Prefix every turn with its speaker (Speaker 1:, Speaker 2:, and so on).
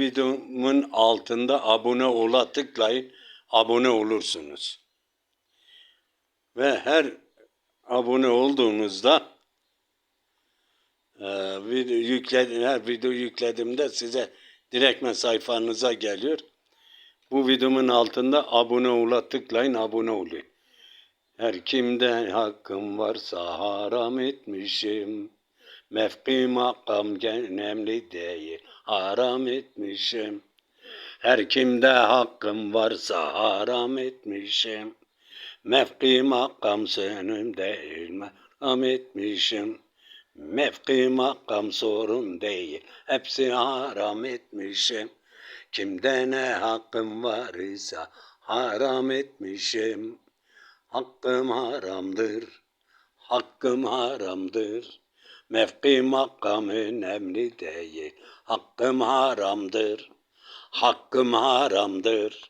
Speaker 1: videomun altında abone ola tıklayın. Abone olursunuz. Ve her abone olduğunuzda e, video yükledim, her video yüklediğimde size direktmen sayfanıza geliyor. Bu videomun altında abone ola tıklayın abone olun. Her kimde hakkım varsa haram etmişim. Mefki makam önemli değil, haram etmişim. Her kimde hakkım varsa haram etmişim. Mefki makam senin değil, haram etmişim. Mefki makam sorun değil, hepsi haram etmişim. Kimde ne hakkım var ise haram etmişim. Hakkım haramdır, hakkım haramdır. Mevki makam önemli değil, hakkım haramdır. Hakkım haramdır.